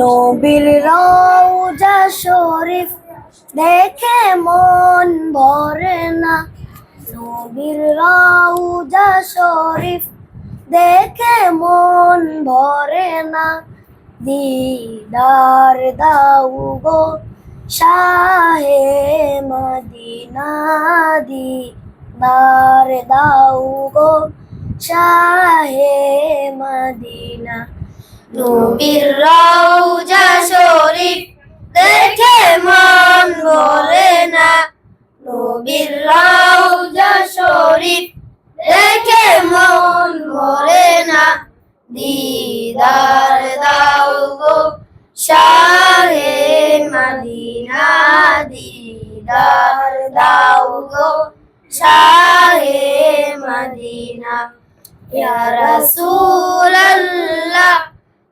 নবীর রওজা শরীফ দেখে মন ভরে না। নবীর রওজা শরীফ দেখে মন ভরে না। দিদার দাও গো শাহে মদিনা দিদার দাও গো শাহে মদিনা। নবীর রওজা শরীফ, দেখে মন ভরে না। নবীর রওজা শরীফ, দেখে মন ভরে না। দিদার দাও গো শাহে মদিনা, দিদার দাও গো শাহে মদিনা। ইয়া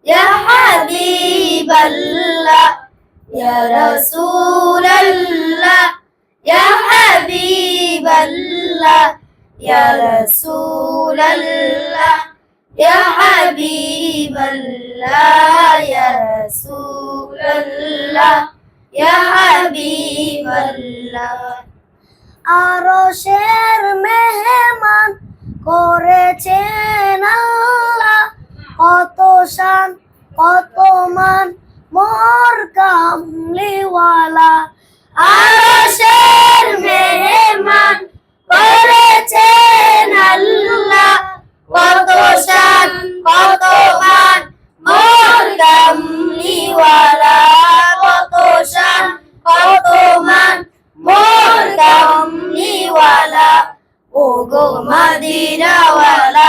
রাসূলাল্লাহ ইয়া হাবিবাল্লাহ ইয়া রাসূলাল্লাহ ইয়া হাবিবাল্লাহ ইয়া রাসূলাল্লাহ ইয়া হাবিবাল্লাহ ইয়া রাসূলাল্লাহ ইয়া হাবিবাল্লাহ আরশের মেহমান করেছেন আল্লাহ। কত শান, কত মান, মোর কামলিওয়ালা। আরশের মেহমান করেছেন আল্লাহ। কত শান, কত মান, মোর কামলিওয়ালা। কত শান, কত মান, মোর কামলিওয়ালা। ও গো মদিনাওয়ালা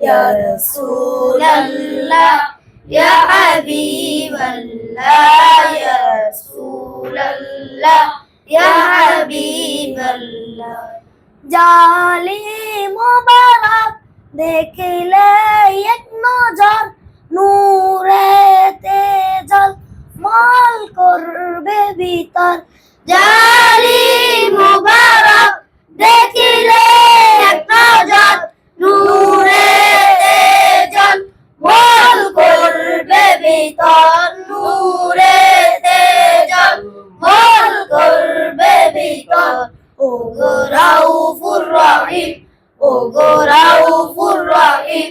ইয়া রাসূলাল্লাহ ইয়া হাবিবাল্লাহ ইয়া রাসূলাল্লাহ ইয়া হাবিবাল্লাহ জালি মোবারক দেখিলে এক নজর, নূরে তেজল, মাল করবে ভিতর। জালি মোবারক দেখিলে এক নজর নূরে তেজল মাল করবে ভিতর নূরে তেজল মাল করবে ভিতর ও গো রাউফুর রহিম ও গো রাউফুর রহিম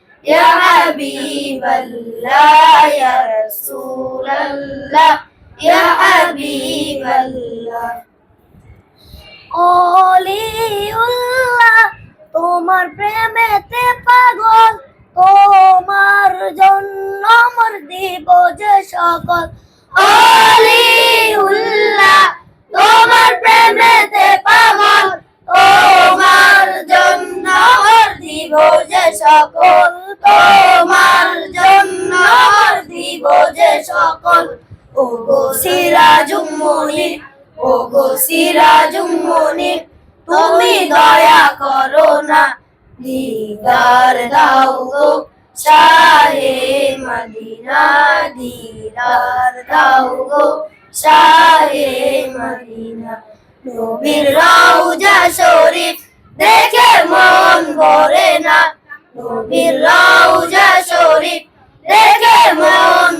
ইয়া হাবিবাল্লাহ ইয়া রাসূলুল্লাহ ইয়া হাবিবাল্লাহ অলিউল্লাহ, তোমার প্রেমেতে পাগল, তোমার জন্য মর দিব যে সকল। অলিউল্লাহ তোমার প্রেমেতে পাগল তোমার জন্য মর দিব যে সকল তোমার জন্য মর দিব যে সকল। ও গো সিরাজুম ও গো সিরাজুম তুমি দয়া করো না। দিদার দাও গো শাহে মদিনা, দিদার দাও গো শাহে মদিনা। নবীর রওজা শরীফ দেখে মন ভরে না। নবীর রওজা শরীফ দেখে মন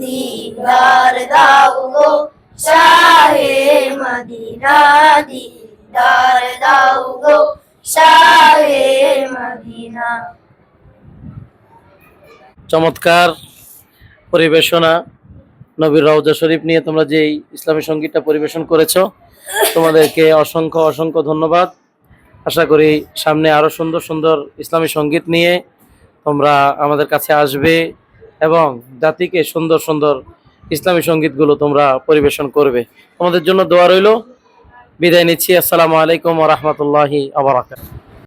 দিদার দাও গো, শাহে মদিনা দিদার দাও গো, শাহে মদিনা। চমৎকার পরিবেশনা নবীর রওজা শরীফ নিয়ে তোমরা যে এই ইসলামী সঙ্গীতটা পরিবেশন করেছ, তোমাদেরকে অসংখ্য অসংখ্য ধন্যবাদ। আশা করি সামনে আরও সুন্দর সুন্দর ইসলামী সংগীত নিয়ে তোমরা আমাদের কাছে আসবে। এবং জাতিকে সুন্দর সুন্দর ইসলামী সঙ্গীতগুলো তোমরা পরিবেশন করবে। তোমাদের জন্য দোয়া রইল। বিদায় নিচ্ছি। আসসালামু আলাইকুম রহমতুল্লাহি আবরাকাত